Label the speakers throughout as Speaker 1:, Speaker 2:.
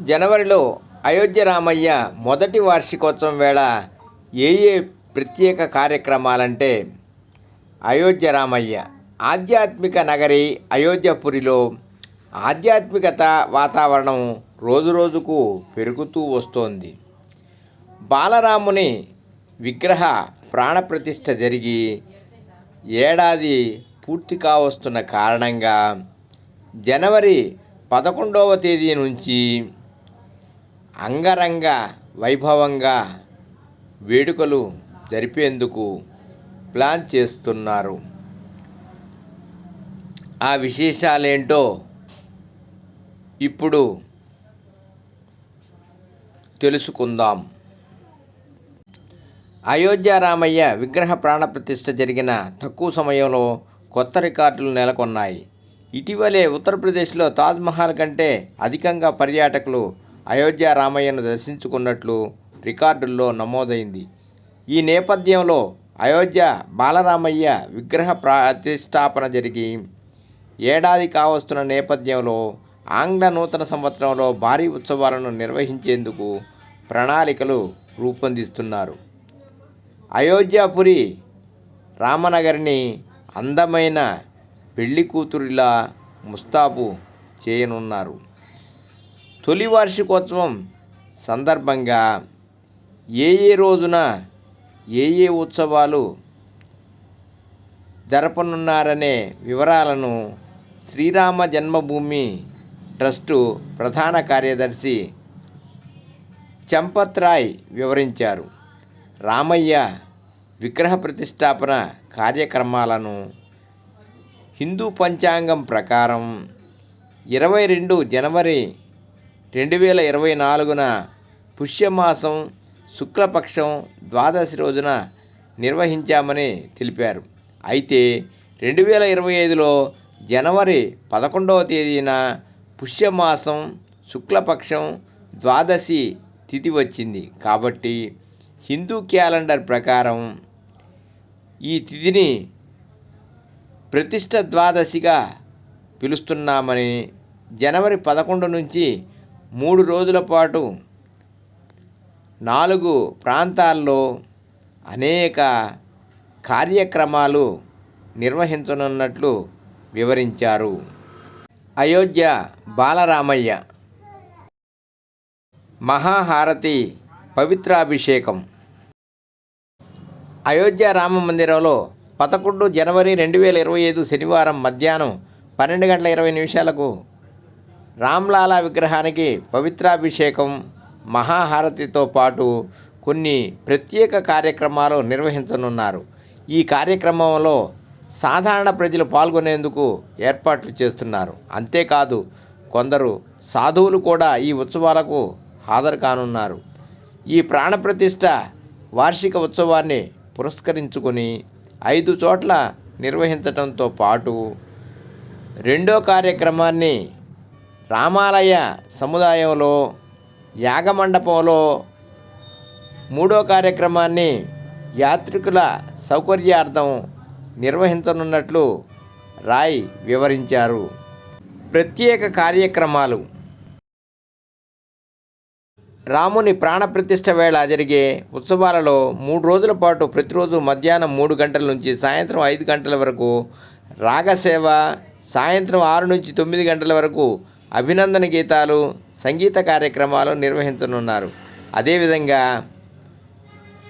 Speaker 1: జనవరిలో అయోధ్య రామయ్య మొదటి వార్షికోత్సవం వేళ ఏ ఏ ప్రత్యేక కార్యక్రమాలంటే అయోధ్య రామయ్య ఆధ్యాత్మిక నగరి అయోధ్యపురిలో ఆధ్యాత్మికత వాతావరణం రోజురోజుకు పెరుగుతూ వస్తోంది. బాలరాముని విగ్రహ ప్రాణప్రతిష్ఠ జరిగి ఏడాది పూర్తి కావస్తున్న కారణంగా జనవరి పదకొండవ తేదీ నుంచి అంగరంగ వైభవంగా వేడుకలు జరిపేందుకు ప్లాన్ చేస్తున్నారు. ఆ విశేషాలేంటో ఇప్పుడు తెలుసుకుందాం. అయోధ్య రామయ్య విగ్రహ ప్రాణప్రతిష్ఠ జరిగిన తక్కువ సమయంలో కొత్త రికార్డులు నెలకొన్నాయి. ఇటీవలే ఉత్తరప్రదేశ్లో తాజ్మహల్ కంటే అధికంగా పర్యాటకులు అయోధ్య రామయ్యను దర్శించుకున్నట్లు రికార్డుల్లో నమోదైంది. ఈ నేపథ్యంలో అయోధ్య బాలరామయ్య విగ్రహ ప్రతిష్టాపన జరిగి ఏడాది కావస్తున్న నేపథ్యంలో ఆంగ్ల నూతన సంవత్సరంలో భారీ ఉత్సవాలను నిర్వహించేందుకు ప్రణాళికలు రూపొందిస్తున్నారు. అయోధ్యాపురి రామనగరిని అందమైన పెళ్ళి కూతురిలా ముస్తాబు చేయనున్నారు. తొలి వార్షికోత్సవం సందర్భంగా ఏ ఏ రోజున ఏ ఏ ఉత్సవాలు జరపనున్నారనే వివరాలను శ్రీరామ జన్మభూమి ట్రస్టు ప్రధాన కార్యదర్శి చంపత్రాయ్ వివరించారు. రామయ్య విగ్రహ ప్రతిష్టాపన కార్యక్రమాలను హిందూ పంచాంగం ప్రకారం ఇరవై రెండు జనవరి రెండు వేల ఇరవై నాలుగున పుష్యమాసం శుక్లపక్షం ద్వాదశి రోజున నిర్వహించామని తెలిపారు. అయితే రెండు వేల ఇరవై ఐదులో జనవరి పదకొండవ తేదీన పుష్యమాసం శుక్లపక్షం ద్వాదశి తిథి వచ్చింది. కాబట్టి హిందూ క్యాలెండర్ ప్రకారం ఈ తిథిని ప్రతిష్ట ద్వాదశిగా పిలుస్తున్నామని జనవరి పదకొండు నుంచి మూడు రోజుల పాటు నాలుగు ప్రాంతాల్లో అనేక కార్యక్రమాలు నిర్వహించనున్నట్లు వివరించారు. అయోధ్య బాలరామయ్య మహాహారతి పవిత్రాభిషేకం. అయోధ్య రామ మందిరంలో పదకొండు జనవరి రెండు వేల ఇరవై ఐదు శనివారం మధ్యాహ్నం పన్నెండు గంటల ఇరవై నిమిషాలకు రామ్లాలా విగ్రహానికి పవిత్రాభిషేకం మహాహారతితో పాటు కొన్ని ప్రత్యేక కార్యక్రమాలు నిర్వహించనున్నారు. ఈ కార్యక్రమంలో సాధారణ ప్రజలు పాల్గొనేందుకు ఏర్పాట్లు చేస్తున్నారు. అంతేకాదు కొందరు సాధువులు కూడా ఈ ఉత్సవాలకు హాజరు కానున్నారు. ఈ ప్రాణప్రతిష్ఠ వార్షిక ఉత్సవాన్ని పురస్కరించుకొని ఐదు చోట్ల నిర్వహించడంతో పాటు రెండో కార్యక్రమాన్ని రామాలయ సముదాయంలో యాగమండపంలో మూడో కార్యక్రమాన్ని యాత్రికుల సౌకర్యార్థం నిర్వహించనున్నట్లు రాయ్ వివరించారు. ప్రత్యేక కార్యక్రమాలు. రాముని ప్రాణప్రతిష్ఠ వేళ జరిగే ఉత్సవాలలో మూడు రోజుల పాటు ప్రతిరోజు మధ్యాహ్నం మూడు గంటల నుంచి సాయంత్రం ఐదు గంటల వరకు రాగసేవ సాయంత్రం ఆరు నుంచి తొమ్మిది గంటల వరకు అభినందన గీతాలు సంగీత కార్యక్రమాలు నిర్వహించనున్నారు. అదేవిధంగా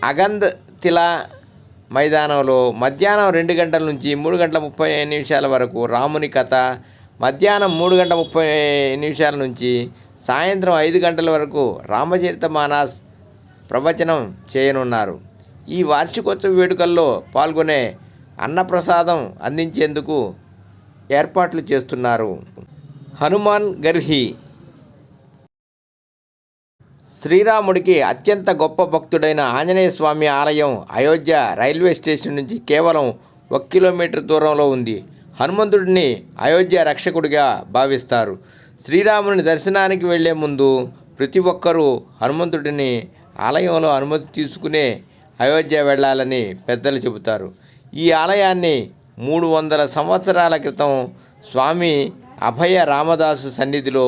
Speaker 1: అగంద్ తిలా మైదానంలో మధ్యాహ్నం రెండు గంటల నుంచి మూడు గంటల ముప్పై నిమిషాల వరకు రాముని కథ మధ్యాహ్నం మూడు గంటల ముప్పై నిమిషాల నుంచి సాయంత్రం ఐదు గంటల వరకు రామచరిత మానాస్ ప్రవచనం చేయనున్నారు. ఈ వార్షికోత్సవ వేడుకల్లో పాల్గొనే అన్నప్రసాదం అందించేందుకు ఏర్పాట్లు చేస్తున్నారు. హనుమాన్ గర్హి. శ్రీరాముడికి అత్యంత గొప్ప భక్తుడైన ఆంజనేయ స్వామి ఆలయం అయోధ్య రైల్వే స్టేషన్ నుంచి కేవలం ఒక కిలోమీటర్ దూరంలో ఉంది. హనుమంతుడిని అయోధ్య రక్షకుడిగా భావిస్తారు. శ్రీరాముని దర్శనానికి వెళ్ళే ముందు ప్రతి ఒక్కరూ హనుమంతుడిని ఆలయంలో అనుమతి తీసుకునే అయోధ్య వెళ్ళాలని పెద్దలు చెబుతారు. ఈ ఆలయాన్ని మూడు వందల సంవత్సరాల క్రితం స్వామి అభయ రామదాసు సన్నిధిలో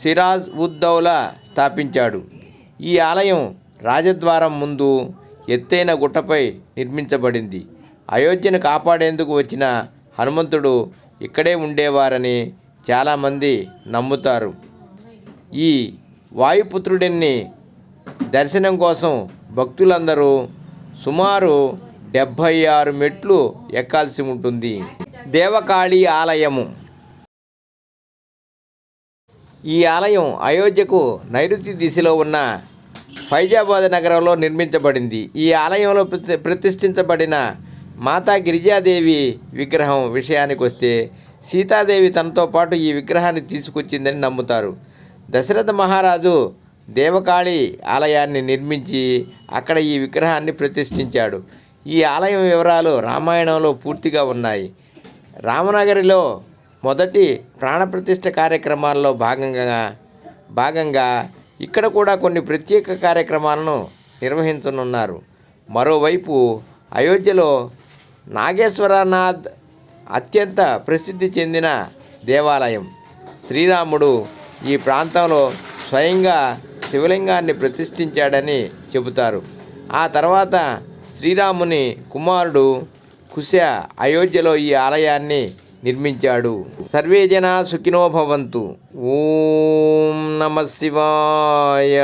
Speaker 1: సిరాజ్ ఉద్దౌలా స్థాపించాడు. ఈ ఆలయం రాజద్వారం ముందు ఎత్తైన గుట్టపై నిర్మించబడింది. అయోధ్యను కాపాడేందుకు వచ్చిన హనుమంతుడు ఇక్కడే ఉండేవారని చాలామంది నమ్ముతారు. ఈ వాయుపుత్రుడిని దర్శనం కోసం భక్తులందరూ సుమారు డెబ్భై ఆరు మెట్లు ఎక్కాల్సి ఉంటుంది. దేవకాళీ ఆలయము. ఈ ఆలయం అయోధ్యకు నైరుతి దిశలో ఉన్న ఫైజాబాద్ నగరంలో నిర్మించబడింది. ఈ ఆలయంలో ప్రతి ప్రతిష్ఠించబడిన మాతా గిరిజాదేవి విగ్రహం విషయానికి వస్తే సీతాదేవి తనతో పాటు ఈ విగ్రహాన్ని తీసుకొచ్చిందని నమ్ముతారు. దశరథ మహారాజు దేవకాళి ఆలయాన్ని నిర్మించి అక్కడ ఈ విగ్రహాన్ని ప్రతిష్ఠించాడు. ఈ ఆలయం వివరాలు రామాయణంలో పూర్తిగా ఉన్నాయి. రామనగరిలో మొదటి ప్రాణప్రతిష్ఠ కార్యక్రమాల్లో భాగంగా భాగంగా ఇక్కడ కూడా కొన్ని ప్రత్యేక కార్యక్రమాలను నిర్వహించనున్నారు. మరోవైపు అయోధ్యలో నాగేశ్వరనాథ్ అత్యంత ప్రసిద్ధి చెందిన దేవాలయం. శ్రీరాముడు ఈ ప్రాంతంలో స్వయంగా శివలింగాన్ని ప్రతిష్ఠించాడని చెబుతారు. ఆ తర్వాత శ్రీరాముని కుమారుడు కుశ అయోధ్యలో ఈ ఆలయాన్ని నిర్మించాడు. సర్వే జన సుఖినో భవంతు. ఓం నమ శివాయ.